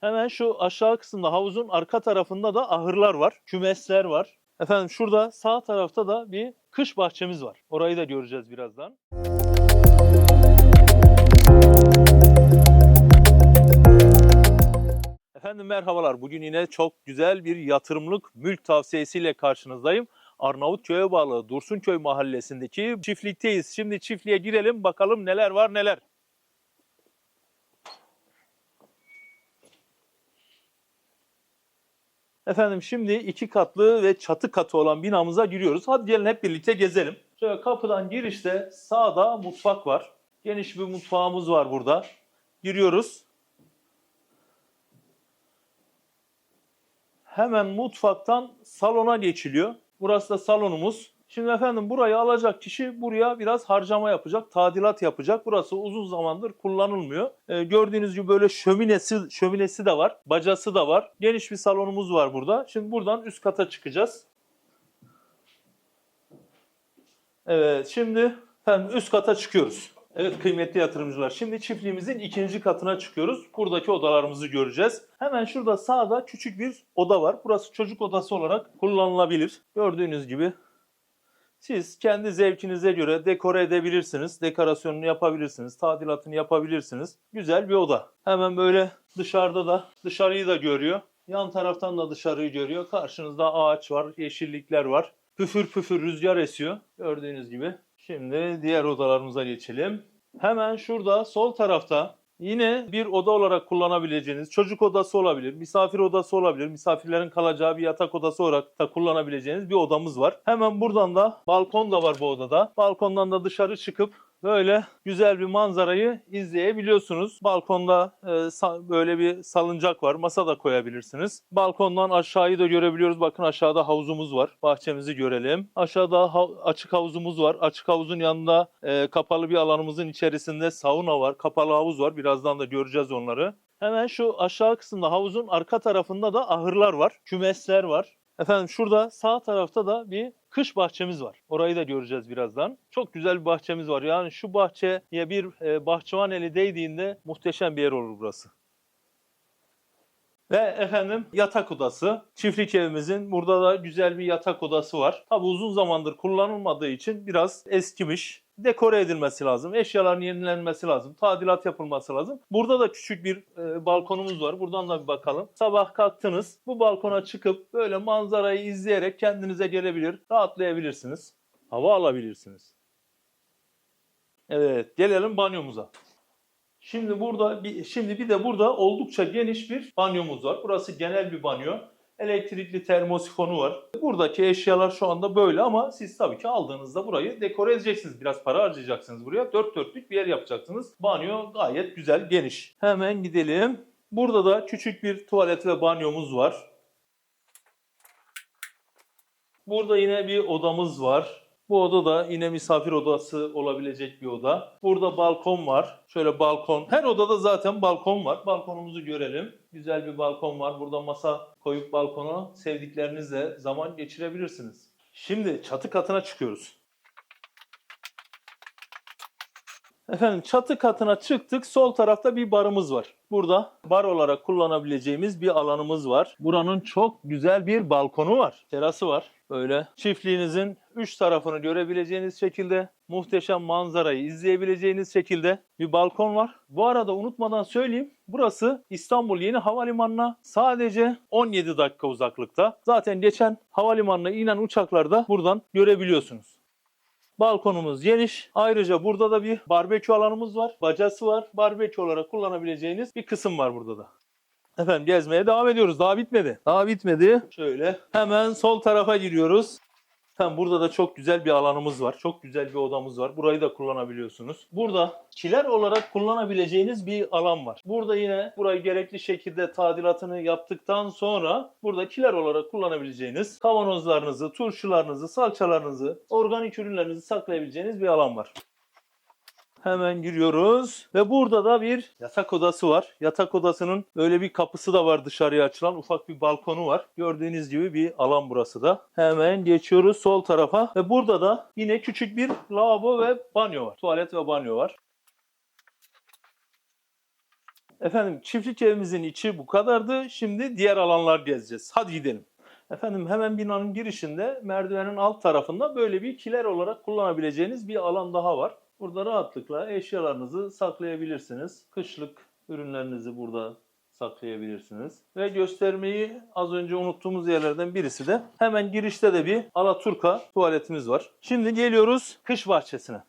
Hemen şu aşağı kısımda havuzun arka tarafında da ahırlar var. Kümesler var. Efendim şurada sağ tarafta da bir kış bahçemiz var. Orayı da göreceğiz birazdan. Efendim merhabalar. Bugün yine çok güzel bir yatırımlık mülk tavsiyesiyle karşınızdayım. Arnavutköy'e bağlı Dursunköy mahallesindeki çiftlikteyiz. Şimdi çiftliğe girelim bakalım neler var neler. Efendim şimdi iki katlı ve çatı katı olan binamıza giriyoruz. Hadi gelin hep birlikte gezelim. Şöyle kapıdan girişte sağda mutfak var. Geniş bir mutfağımız var burada. Giriyoruz. Hemen mutfaktan salona geçiliyor. Burası da salonumuz. Şimdi efendim burayı alacak kişi buraya biraz harcama yapacak, tadilat yapacak. Burası uzun zamandır kullanılmıyor. Ee, gördüğünüz gibi böyle şöminesi şöminesi de var, bacası da var. Geniş bir salonumuz var burada. Şimdi buradan üst kata çıkacağız. Evet, şimdi efendim üst kata çıkıyoruz. Evet kıymetli yatırımcılar. Şimdi çiftliğimizin ikinci katına çıkıyoruz. Buradaki odalarımızı göreceğiz. Hemen şurada sağda küçük bir oda var. Burası çocuk odası olarak kullanılabilir. Gördüğünüz gibi siz kendi zevkinize göre dekore edebilirsiniz. Dekorasyonunu yapabilirsiniz. Tadilatını yapabilirsiniz. Güzel bir oda. Hemen böyle dışarıda da dışarıyı da görüyor. Yan taraftan da dışarıyı görüyor. Karşınızda ağaç var, yeşillikler var. Püfür püfür rüzgar esiyor. Gördüğünüz gibi. Şimdi diğer odalarımıza geçelim. Hemen şurada sol tarafta yine bir oda olarak kullanabileceğiniz çocuk odası olabilir, misafir odası olabilir, misafirlerin kalacağı bir yatak odası olarak da kullanabileceğiniz bir odamız var. Hemen buradan da balkon da var bu odada. Balkondan da dışarı çıkıp böyle güzel bir manzarayı izleyebiliyorsunuz. Balkonda e, böyle bir salıncak var. Masa da koyabilirsiniz. Balkondan aşağıyı da görebiliyoruz. Bakın aşağıda havuzumuz var. Bahçemizi görelim. Aşağıda ha- açık havuzumuz var. Açık havuzun yanında e, kapalı bir alanımızın içerisinde sauna var. Kapalı havuz var. Birazdan da göreceğiz onları. Hemen şu aşağı kısımda havuzun arka tarafında da ahırlar var. Kümesler var. Efendim şurada sağ tarafta da bir kış bahçemiz var. Orayı da göreceğiz birazdan. Çok güzel bir bahçemiz var. Yani şu bahçeye bir e, bahçıvan eli değdiğinde muhteşem bir yer olur burası. Ve efendim yatak odası. Çiftlik evimizin burada da güzel bir yatak odası var. Tabi uzun zamandır kullanılmadığı için biraz eskimiş. Dekore edilmesi lazım. Eşyaların yenilenmesi lazım. Tadilat yapılması lazım. Burada da küçük bir e, balkonumuz var. Buradan da bir bakalım. Sabah kalktınız. Bu balkona çıkıp böyle manzarayı izleyerek kendinize gelebilir, rahatlayabilirsiniz. Hava alabilirsiniz. Evet, gelelim banyomuza. Şimdi burada şimdi bir de burada oldukça geniş bir banyomuz var. Burası genel bir banyo. Elektrikli termosifonu var. Buradaki eşyalar şu anda böyle ama siz tabii ki aldığınızda burayı dekore edeceksiniz. Biraz para harcayacaksınız buraya. Dört dörtlük bir yer yapacaksınız. Banyo gayet güzel, geniş. Hemen gidelim. Burada da küçük bir tuvalet ve banyomuz var. Burada yine bir odamız var. Bu oda da yine misafir odası olabilecek bir oda. Burada balkon var. Şöyle balkon. Her odada zaten balkon var. Balkonumuzu görelim. Güzel bir balkon var. Burada masa koyup balkona sevdiklerinizle zaman geçirebilirsiniz. Şimdi çatı katına çıkıyoruz. Efendim çatı katına çıktık. Sol tarafta bir barımız var. Burada bar olarak kullanabileceğimiz bir alanımız var. Buranın çok güzel bir balkonu var. Terası var. Böyle çiftliğinizin üç tarafını görebileceğiniz şekilde muhteşem manzarayı izleyebileceğiniz şekilde bir balkon var. Bu arada unutmadan söyleyeyim. Burası İstanbul Yeni Havalimanı'na sadece 17 dakika uzaklıkta. Zaten geçen havalimanına inen uçaklarda buradan görebiliyorsunuz. Balkonumuz geniş. Ayrıca burada da bir barbekü alanımız var. Bacası var. Barbekü olarak kullanabileceğiniz bir kısım var burada da. Efendim gezmeye devam ediyoruz. Daha bitmedi. Daha bitmedi. Şöyle hemen sol tarafa giriyoruz. Efendim burada da çok güzel bir alanımız var. Çok güzel bir odamız var. Burayı da kullanabiliyorsunuz. Burada kiler olarak kullanabileceğiniz bir alan var. Burada yine burayı gerekli şekilde tadilatını yaptıktan sonra burada kiler olarak kullanabileceğiniz kavanozlarınızı, turşularınızı, salçalarınızı, organik ürünlerinizi saklayabileceğiniz bir alan var. Hemen giriyoruz ve burada da bir yatak odası var. Yatak odasının öyle bir kapısı da var dışarıya açılan ufak bir balkonu var. Gördüğünüz gibi bir alan burası da. Hemen geçiyoruz sol tarafa ve burada da yine küçük bir lavabo ve banyo var. Tuvalet ve banyo var. Efendim çiftlik evimizin içi bu kadardı. Şimdi diğer alanlar gezeceğiz. Hadi gidelim. Efendim hemen binanın girişinde merdivenin alt tarafında böyle bir kiler olarak kullanabileceğiniz bir alan daha var. Burada rahatlıkla eşyalarınızı saklayabilirsiniz. Kışlık ürünlerinizi burada saklayabilirsiniz. Ve göstermeyi az önce unuttuğumuz yerlerden birisi de hemen girişte de bir Alaturka tuvaletimiz var. Şimdi geliyoruz kış bahçesine.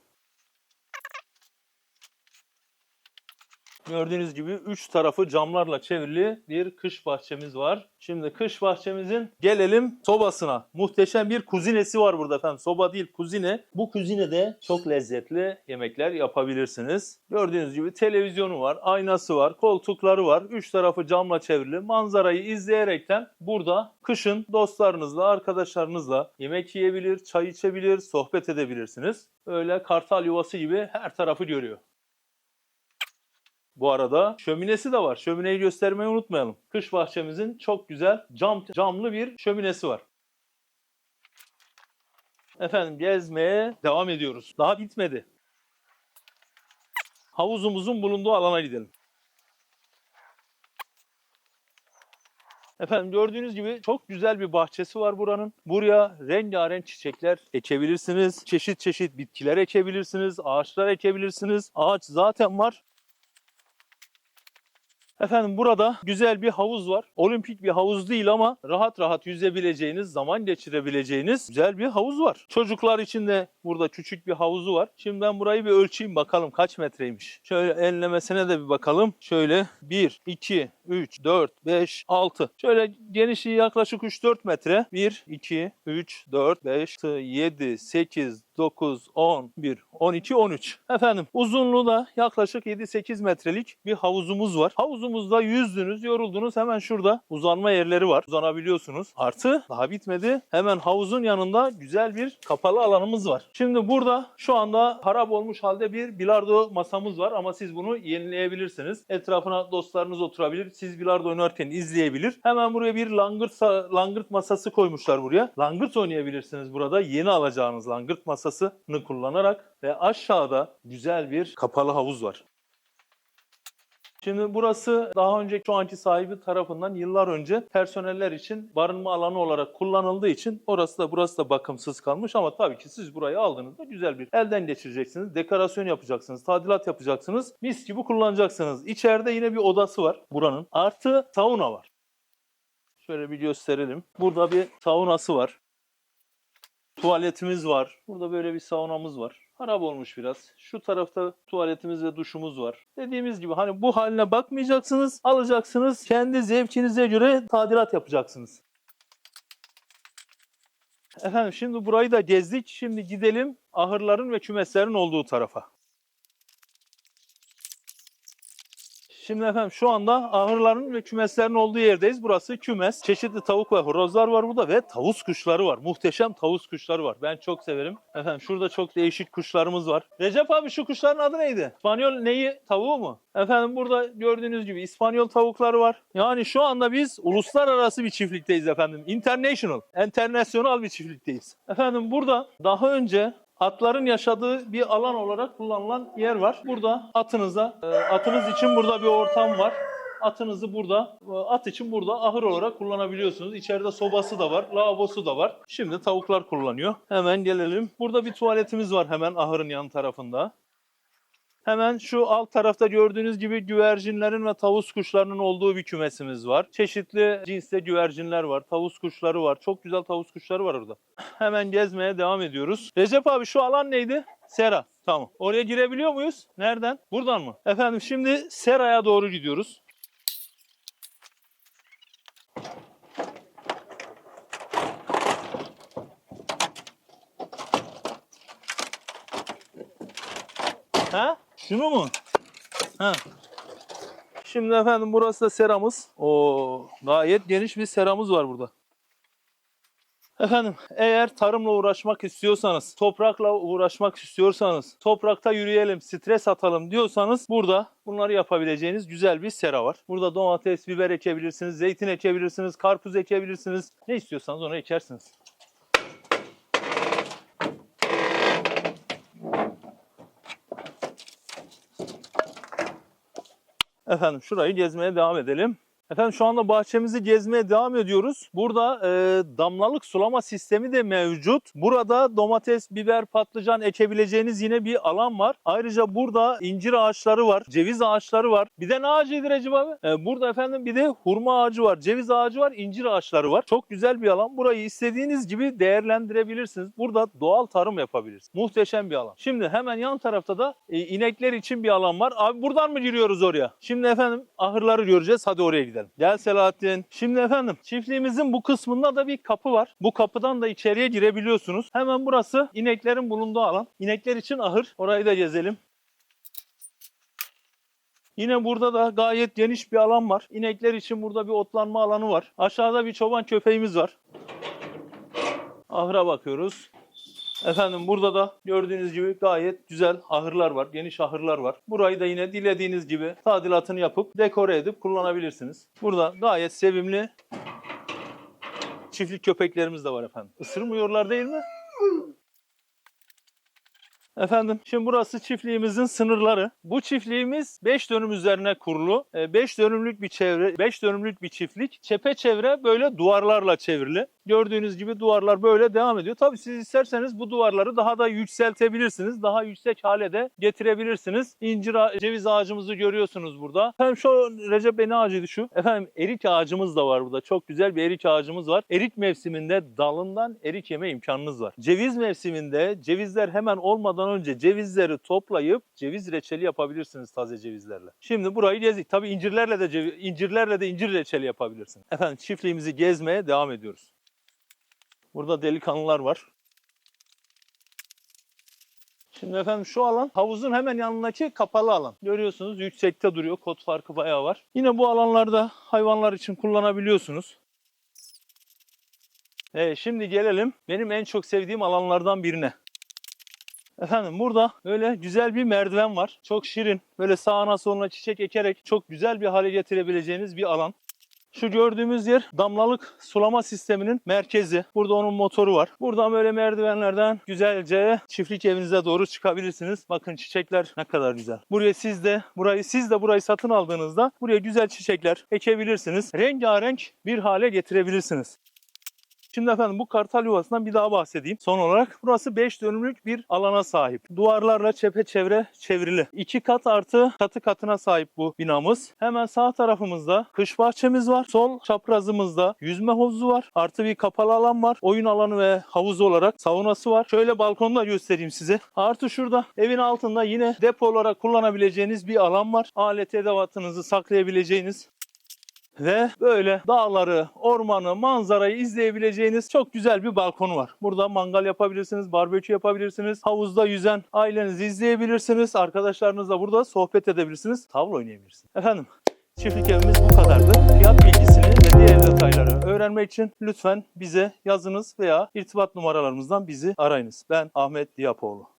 Gördüğünüz gibi üç tarafı camlarla çevrili bir kış bahçemiz var. Şimdi kış bahçemizin gelelim sobasına. Muhteşem bir kuzinesi var burada efendim. Soba değil kuzine. Bu kuzinede çok lezzetli yemekler yapabilirsiniz. Gördüğünüz gibi televizyonu var, aynası var, koltukları var. Üç tarafı camla çevrili. Manzarayı izleyerekten burada kışın dostlarınızla, arkadaşlarınızla yemek yiyebilir, çay içebilir, sohbet edebilirsiniz. Öyle kartal yuvası gibi her tarafı görüyor. Bu arada şöminesi de var. Şömineyi göstermeyi unutmayalım. Kış bahçemizin çok güzel cam camlı bir şöminesi var. Efendim gezmeye devam ediyoruz. Daha bitmedi. Havuzumuzun bulunduğu alana gidelim. Efendim gördüğünüz gibi çok güzel bir bahçesi var buranın. Buraya rengarenk çiçekler ekebilirsiniz. Çeşit çeşit bitkiler ekebilirsiniz. Ağaçlar ekebilirsiniz. Ağaç zaten var. Efendim burada güzel bir havuz var. Olimpik bir havuz değil ama rahat rahat yüzebileceğiniz, zaman geçirebileceğiniz güzel bir havuz var. Çocuklar için de burada küçük bir havuzu var. Şimdi ben burayı bir ölçeyim bakalım kaç metreymiş. Şöyle enlemesine de bir bakalım. Şöyle 1, 2, 3, 4, 5, 6. Şöyle genişliği yaklaşık 3-4 metre. 1, 2, 3, 4, 5, 7, 8, 9, 10, 1, 12, 13. Efendim uzunluğu da yaklaşık 7-8 metrelik bir havuzumuz var. Havuzumuzda yüzdünüz, yoruldunuz. Hemen şurada uzanma yerleri var. Uzanabiliyorsunuz. Artı daha bitmedi. Hemen havuzun yanında güzel bir kapalı alanımız var. Şimdi burada şu anda harap olmuş halde bir bilardo masamız var ama siz bunu yenileyebilirsiniz. Etrafına dostlarınız oturabilir. Siz bilardo oynarken izleyebilir. Hemen buraya bir langırt, langırt masası koymuşlar buraya. Langırt oynayabilirsiniz burada. Yeni alacağınız langırt masasını kullanarak ve aşağıda güzel bir kapalı havuz var. Şimdi burası daha önce şu anki sahibi tarafından yıllar önce personeller için barınma alanı olarak kullanıldığı için orası da burası da bakımsız kalmış ama tabii ki siz burayı aldığınızda güzel bir elden geçireceksiniz. Dekorasyon yapacaksınız, tadilat yapacaksınız. Mis gibi kullanacaksınız. İçeride yine bir odası var buranın. Artı sauna var. Şöyle bir gösterelim. Burada bir saunası var. Tuvaletimiz var. Burada böyle bir saunamız var. Harap olmuş biraz. Şu tarafta tuvaletimiz ve duşumuz var. Dediğimiz gibi hani bu haline bakmayacaksınız. Alacaksınız. Kendi zevkinize göre tadilat yapacaksınız. Efendim şimdi burayı da gezdik. Şimdi gidelim ahırların ve kümeslerin olduğu tarafa. Şimdi efendim şu anda ahırların ve kümeslerin olduğu yerdeyiz. Burası kümes. Çeşitli tavuk ve horozlar var burada ve tavus kuşları var. Muhteşem tavus kuşları var. Ben çok severim. Efendim şurada çok değişik kuşlarımız var. Recep abi şu kuşların adı neydi? İspanyol neyi? Tavuğu mu? Efendim burada gördüğünüz gibi İspanyol tavukları var. Yani şu anda biz uluslararası bir çiftlikteyiz efendim. International, internasyonal bir çiftlikteyiz. Efendim burada daha önce Atların yaşadığı bir alan olarak kullanılan yer var. Burada atınıza, e, atınız için burada bir ortam var. Atınızı burada, e, at için burada ahır olarak kullanabiliyorsunuz. İçeride sobası da var, lavabosu da var. Şimdi tavuklar kullanıyor. Hemen gelelim. Burada bir tuvaletimiz var hemen ahırın yan tarafında. Hemen şu alt tarafta gördüğünüz gibi güvercinlerin ve tavus kuşlarının olduğu bir kümesimiz var. Çeşitli cinste güvercinler var, tavus kuşları var. Çok güzel tavus kuşları var orada. Hemen gezmeye devam ediyoruz. Recep abi şu alan neydi? Sera. Tamam. Oraya girebiliyor muyuz? Nereden? Buradan mı? Efendim şimdi Sera'ya doğru gidiyoruz. Ha? Şunu mu? Ha. Şimdi efendim burası da seramız. O gayet geniş bir seramız var burada. Efendim eğer tarımla uğraşmak istiyorsanız, toprakla uğraşmak istiyorsanız, toprakta yürüyelim, stres atalım diyorsanız burada bunları yapabileceğiniz güzel bir sera var. Burada domates, biber ekebilirsiniz, zeytin ekebilirsiniz, karpuz ekebilirsiniz. Ne istiyorsanız onu ekersiniz. Efendim şurayı gezmeye devam edelim. Efendim şu anda bahçemizi gezmeye devam ediyoruz. Burada e, damlalık sulama sistemi de mevcut. Burada domates, biber, patlıcan ekebileceğiniz yine bir alan var. Ayrıca burada incir ağaçları var, ceviz ağaçları var. Bir de ne ağacıydı Recep abi? E, burada efendim bir de hurma ağacı var, ceviz ağacı var, incir ağaçları var. Çok güzel bir alan. Burayı istediğiniz gibi değerlendirebilirsiniz. Burada doğal tarım yapabilirsiniz. Muhteşem bir alan. Şimdi hemen yan tarafta da e, inekler için bir alan var. Abi buradan mı giriyoruz oraya? Şimdi efendim ahırları göreceğiz. Hadi oraya gidelim. Gel Selahattin. Şimdi efendim çiftliğimizin bu kısmında da bir kapı var. Bu kapıdan da içeriye girebiliyorsunuz. Hemen burası ineklerin bulunduğu alan. İnekler için ahır. Orayı da gezelim. Yine burada da gayet geniş bir alan var. İnekler için burada bir otlanma alanı var. Aşağıda bir çoban köpeğimiz var. Ahıra bakıyoruz. Efendim burada da gördüğünüz gibi gayet güzel ahırlar var. Geniş ahırlar var. Burayı da yine dilediğiniz gibi tadilatını yapıp dekore edip kullanabilirsiniz. Burada gayet sevimli çiftlik köpeklerimiz de var efendim. Isırmıyorlar değil mi? Efendim şimdi burası çiftliğimizin sınırları. Bu çiftliğimiz 5 dönüm üzerine kurulu. 5 dönümlük bir çevre, 5 dönümlük bir çiftlik. Çepeçevre böyle duvarlarla çevrili. Gördüğünüz gibi duvarlar böyle devam ediyor. Tabii siz isterseniz bu duvarları daha da yükseltebilirsiniz. Daha yüksek hale de getirebilirsiniz. İncir, ceviz ağacımızı görüyorsunuz burada. Efendim şu Recep Bey ne ağacıydı şu? Efendim erik ağacımız da var burada. Çok güzel bir erik ağacımız var. Erik mevsiminde dalından erik yeme imkanınız var. Ceviz mevsiminde cevizler hemen olmadan önce cevizleri toplayıp ceviz reçeli yapabilirsiniz taze cevizlerle. Şimdi burayı gezdik. Tabii incirlerle de ceviz, incirlerle de incir reçeli yapabilirsiniz. Efendim çiftliğimizi gezmeye devam ediyoruz. Burada delikanlılar var. Şimdi efendim şu alan havuzun hemen yanındaki kapalı alan. Görüyorsunuz yüksekte duruyor. Kod farkı bayağı var. Yine bu alanlarda hayvanlar için kullanabiliyorsunuz. Evet, şimdi gelelim benim en çok sevdiğim alanlardan birine. Efendim burada böyle güzel bir merdiven var. Çok şirin. Böyle sağına soluna çiçek ekerek çok güzel bir hale getirebileceğiniz bir alan. Şu gördüğümüz yer damlalık sulama sisteminin merkezi. Burada onun motoru var. Buradan böyle merdivenlerden güzelce çiftlik evinize doğru çıkabilirsiniz. Bakın çiçekler ne kadar güzel. Buraya siz de burayı siz de burayı satın aldığınızda buraya güzel çiçekler ekebilirsiniz. Rengarenk bir hale getirebilirsiniz. Şimdi efendim bu kartal yuvasından bir daha bahsedeyim. Son olarak burası 5 dönümlük bir alana sahip. Duvarlarla çepeçevre çevrili. 2 kat artı çatı katına sahip bu binamız. Hemen sağ tarafımızda kış bahçemiz var. Sol çaprazımızda yüzme havuzu var. Artı bir kapalı alan var. Oyun alanı ve havuz olarak saunası var. Şöyle balkonu da göstereyim size. Artı şurada evin altında yine depo olarak kullanabileceğiniz bir alan var. Alet edevatınızı saklayabileceğiniz ve böyle dağları, ormanı, manzarayı izleyebileceğiniz çok güzel bir balkonu var. Burada mangal yapabilirsiniz, barbekü yapabilirsiniz, havuzda yüzen ailenizi izleyebilirsiniz, arkadaşlarınızla burada sohbet edebilirsiniz, tavla oynayabilirsiniz. Efendim çiftlik evimiz bu kadardı. Fiyat bilgisini ve diğer detayları öğrenmek için lütfen bize yazınız veya irtibat numaralarımızdan bizi arayınız. Ben Ahmet Diyapoğlu.